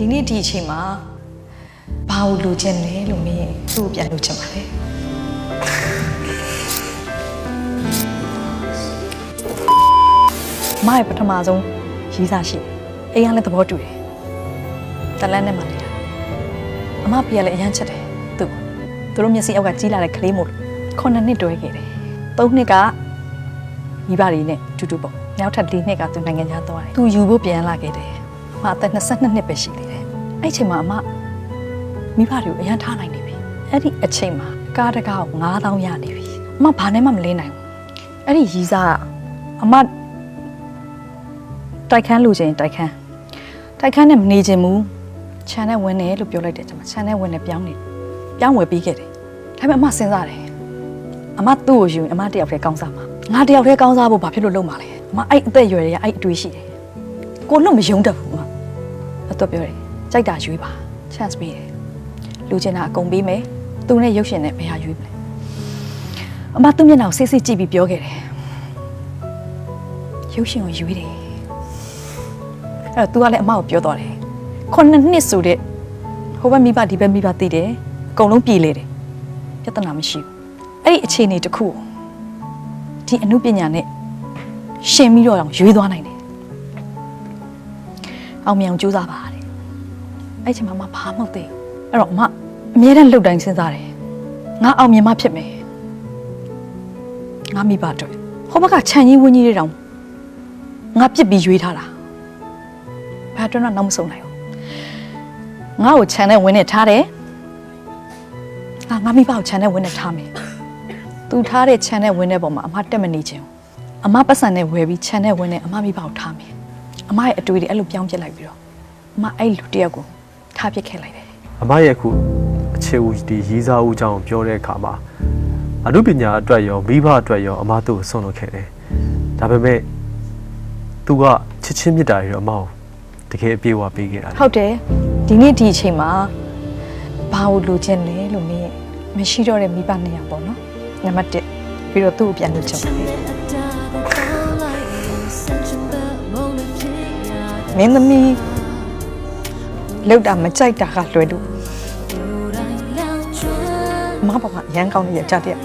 ဒီနေ့ဒီအချိန်မှာဘာလို့လိုချင်လဲလို့မင်းသူ့ကိုပြန်လိုချင်ပါလေမရဲ့ပထမဆုံးရီးစားရှိတယ်အိမ်ကလည်းသဘောတူတယ်တလန်းနဲ့မှနေတာအမပြရလည်းအရန်ချက်တယ်သူ့သူတို့မျက်စိအောက်ကကြီးလာတဲ့ကလေးမို့လို့ခုနှစ်နှစ်တွဲခဲ့တယ်သုံးနှစ်ကမိဘတွေနဲ့တူတူပေါ့နောက်ထပ်၄နှစ်ကသူနိုင်ငံခြားသွားတယ်သူယူဖို့ပြန်လာခဲ့တယ်အ မအသက်22နှစ်ပဲရှိသေးတယ်အဲ့ချိန်မှာအမမိဘတွေကိုအရန်ထားနိုင်နေပြီအဲ့ဒီအချိန်မှာကားတကားကို9000ရနေပြီအမဘာနဲ့မှမလေးနိုင်ဘူးအဲ့ဒီရီးစားကအမတိုက်ခန်းလိုချင်ရင်တိုက်ခန်းတိုက်ခန်းနဲ့မနေချင်ဘူးခြံနဲ့ဝင်တယ်လို့ပြောလိုက်တယ်ကျွန်မခြံနဲ့ဝင်တယ်ပြောင်းနေပြောင်းဝယ်ပြီးခဲ့တယ်ဒါပေမဲ့အမစဉ်းစားတယ်အမသူ့ကိုယူရင်အမတယောက်တည်းကောင်းစားမှာငါတယောက်တည်းကောင်းစားဖို့ဘာဖြစ်လို့လုပ်မှာလဲအမအဲ့အသက်အရွယ်တွေကအဲ့အတွေးရှိတယ်ကိုလွတ်မယုံတတ်ဘူး အမအတော့ပြောတယ်ကြိုက်တာရွေးပါ chance ပေးတယ်လူချင်တာအကုန်ပေးမယ်သူနဲ့ရုပ်ရှင်နဲ့ဘယ်ဟာရွေးမလဲအမသူ့မျက်နှာကိုစိတ်စိတ်ကြည့်ပြီးပြောခဲ့တယ်ရုပ်ရှင်ကိုရွေးတယ်အဲ့တော့ तू ကလည်းအမကိုပြောတော့တယ်ခုနှစ်နှစ်ဆိုတဲ့ဟိုဘက်မိဘဒီဘက်မိဘသိတယ်အကုန်လုံးပြည်လေတယ်ပြဿနာမရှိဘူးအဲ့ဒီအခြေအနေတစ်ခုကိုဒီအမှုပညာနဲ့ရှင်ပြီးတော့အောင်ရွေးသွားနိုင်တယ် အောင်မြောင်ကြိုးစားပါတဲ့အဲ့ချိန်မှာမဘာမှမသိဘူးအဲ့တော့အမအမြဲတမ်းလှုပ်တိုင်းစဉ်းစားတယ်ငါအောင်မြင်မှဖြစ်မယ်ငါမိဘအတွက်ဟိုဘက်ကခြံကြီးဝင်းကြီးတွေတောင်ငါပြစ်ပြီးရွေးထားတာဘာတော့နောက်မဆုံးနိုင်ဘူးငါ့ကိုခြံနဲ့ဝင်းနဲ့ထားတယ်ငါငါမိဘကိုခြံနဲ့ဝင်းနဲ့ထားမယ်သူထားတဲ့ခြံနဲ့ဝင်းတဲ့ပုံမှာအမတက်မနေချင်ဘူးအမပတ်စံနဲ့ဝယ်ပြီးခြံနဲ့ဝင်းနဲ့အမမိဘကိုထားမယ် အမရဲ့အတွေ့အကြုံအဲ့လိုပြောင်းပြစ်လိုက်ပြီးတော့အမအဲ့လူတစ်ယောက်ကိုထားပြစ်ခဲ့လိုက်တယ်အမရဲ့အခုအခြေဦးဒီရီးစားဦးအကြောင်းပြောတဲ့အခါမှာအနုပညာအတွက်ရောမိဘအတွက်ရောအမတို့ကိုဆွန့်လွတ်ခဲ့တယ်။ဒါပေမဲ့သူကချစ်ချင်းမြတ်တာတွေတော့အမကိုတကယ်အပြေအဝပေးခဲ့တာလေဟုတ်တယ်ဒီနေ့ဒီအချိန်မှာဘာလို့လိုချင်လဲလို့မင်းမရှိတော့တဲ့မိဘနှစ်ယောက်ပေါ့နော်နံပါတ်1ပြီးတော့သူ့ကိုပြန်လို့ချက်ပါ မင်းသမီးလောက်တာမကြိုက်တာကလွယ်လို့မဘာကအရန်ကောင်းနေရကြတဲ့